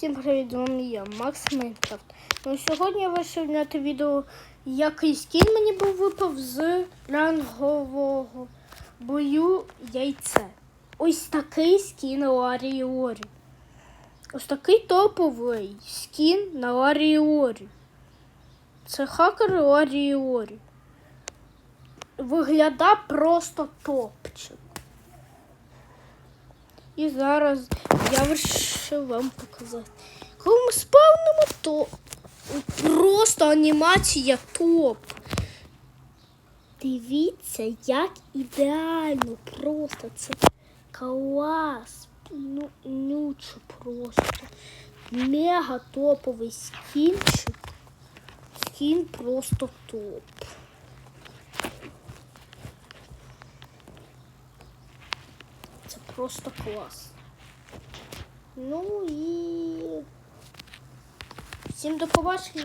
Всім привіт, з вами я, Макс Майнкрафт. Ну, сьогодні я вирішив зняти відео, який скін мені був випав з рангового бою яйце. Ось такий скін Ларі Орі. Ось такий топовий скін на Ларі Орі. Це хакер Ларі Орі. Виглядає просто топчик. І зараз я вирішив вам показати. Коли ми спавнимо, то просто анімація топ. Дивіться, як ідеально просто це клас. Ну, нюче просто. Мега топовий скінчик. Скін просто топ. Це просто клас. Ну і всім до побачення.